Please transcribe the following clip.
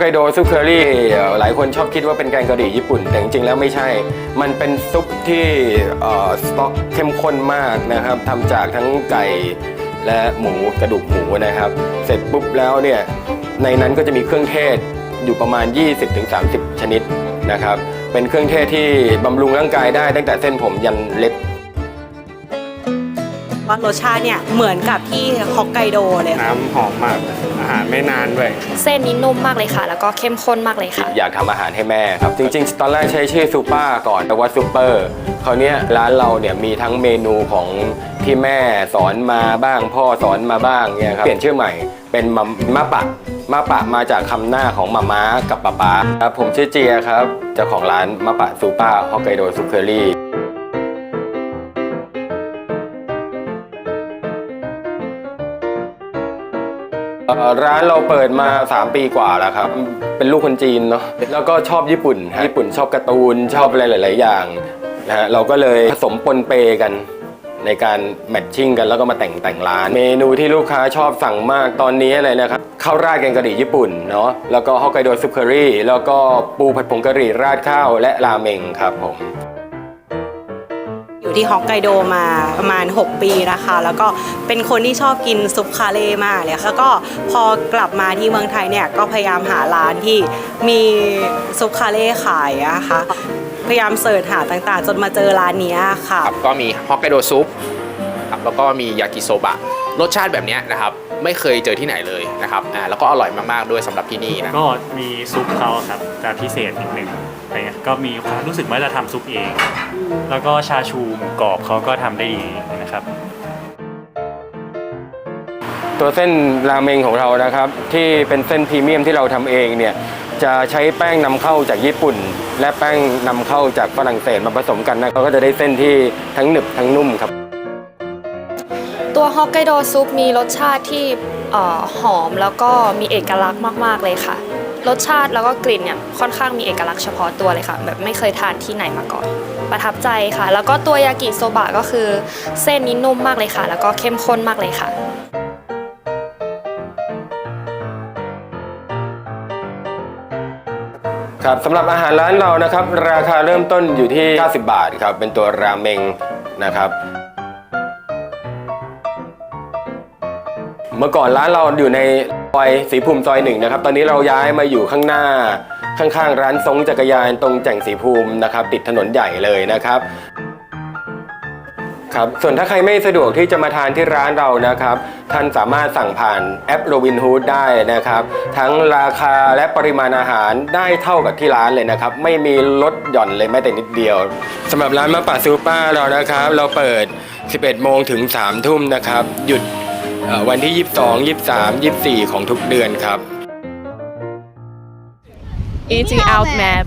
กไกโดซุปเคอรี่หลายคนชอบคิดว่าเป็นแกงกะหรี่ญี่ปุ่น แต่จริงๆแล้วไม่ใช่ มันเป็นซุปที่สต๊อกเข้มข้นมากนะครับทำจากทั้งไก่และหมูกระดูกหมูนะครับ เสร็จปุ๊บแล้วเนี่ยในนั้นก็จะมีเครื่องเทศอยู่ประมาณ 20-30 ชนิดนะครับ เป็นเครื่องเทศที่บำรุงร่างกายได้ตั้งแต่เส้นผมยันเล็บ ว่ารสชาติเนี่ยเหมือนกับที่ฮอกไกโดเลยค่ะน้ำหอมมาก อาหารไม่นานด้วยเส้นนี้นุ่มมากเลยค่ะ แล้วก็เข้มข้นมากเลยค่ะ อยากทำอาหารให้แม่ครับ จริง ๆ ตอนแรกใช้ชื่อซูเปอร์ก่อนแต่ว่าซูเปอร์คราวเนี้ยร้านเราเนี่ยมีทั้งเมนูของที่แม่สอนมาบ้างพ่อสอนมาบ้างเนี่ยครับเปลี่ยนชื่อใหม่เป็นมามะปะมะปะมาจากคำหน้าของมาม้ากับป๊าป๊าครับผมชื่อเจียครับเจ้าของร้านมะปะซูเปอร์ฮอกไกโดซูเคอรี่ เอ่อร้านเราเปิดมา 3 ปีกว่าแล้วครับ เป็นลูกคนจีนเนาะแล้วก็ชอบญี่ปุ่นฮะญี่ปุ่นชอบการ์ตูนชอบอะไรหลาย ๆ อย่างนะฮะเราก็เลยผสมปนเปกัน ในการแมทชิ่งกันแล้วก็มาแต่งแต่งร้าน เมนูที่ลูกค้าชอบสั่งมากตอนนี้อะไรนะครับข้าวราดแกงกะหรี่ญี่ปุ่นเนาะแล้วก็ฮอกไกโดซุปเคอรี่แล้วก็ปูผัดผงกะหรี่ราดข้าวและราเมงครับผม อยู่ที่ฮอกไกโดมาประมาณ 6 ปีนะคะ แล้วก็เป็นคนที่ชอบกินซุปคาเล่มากเลยค่ะแล้วก็พอกลับมาที่เมืองไทยเนี่ยก็พยายามหาร้านที่มีซุปคาเล่ขายนะคะพยายามเสิร์ชหาต่างๆ จนมาเจอร้านนี้ค่ะ ครับก็มีฮอกไกโดซุป ครับแล้วก็มียากิโซบะรสชาติแบบเนี้ยนะครับไม่เคยเจอที่ไหนเลยนะครับอ่าแล้วก็อร่อยมากๆด้วยสำหรับที่นี่นะก็มีซุปเขาครับจะพิเศษนิดหนึ่งอะไรเงี้ยก็มีความรู้สึกว่าจะทำซุปเอง แล้วก็ชาชูหมูกรอบเขาก็ทำได้ดีนะครับ ตัวเส้นราเมงของเรานะครับ ที่เป็นเส้นพรีเมียมที่เราทำเองเนี่ยจะใช้แป้งนำเข้าจากญี่ปุ่น และแป้งนำเข้าจากฝรั่งเศสมาผสมกันนะเราก็จะได้เส้นที่ทั้งหนึบทั้งนุ่มครับ ตัวฮอกไกโดซุปมีรสชาติที่หอมแล้วก็มีเอกลักษณ์มาก ๆ เลยค่ะ รสชาติแล้วก็กลิ่นเนี่ยค่อนข้างมีเอกลักษณ์เฉพาะตัวเลยค่ะ แบบไม่เคยทานที่ไหนมาก่อน ประทับใจค่ะ แล้วก็ตัวยากิโซบะก็คือเส้นนี้นุ่มมากเลยค่ะ แล้วก็เข้มข้นมากเลยค่ะครับสำหรับอาหารร้านเรานะครับ ราคาเริ่มต้นอยู่ที่ 90 บาทครับ เป็นตัวราเมงนะครับ เมื่อก่อนร้านเราอยู่ในซอยสีภูมิซอยหนึ่งนะครับ ตอนนี้เราย้ายมาอยู่ข้างหน้าข้างๆ ร้านทรงจักรยานตรงแจ่งสีภูมินะครับ ติดถนนใหญ่เลยนะครับครับส่วนถ้าใครไม่สะดวกที่จะมาทานที่ร้านเรานะครับ ท่านสามารถสั่งผ่านแอป Robin Hood ได้นะครับ ทั้งราคาและปริมาณอาหารได้เท่ากับที่ร้านเลยนะครับ ไม่มีลดหย่อนเลยแม้แต่นิดเดียวสำหรับร้านมะป่าซูป้าเรานะครับ เราเปิด 11 โมงถึง 3 ทุ่มนะครับ หยุด อ่อวันที่ 22 23 24 ของทุกเดือนครับ Eating Out Map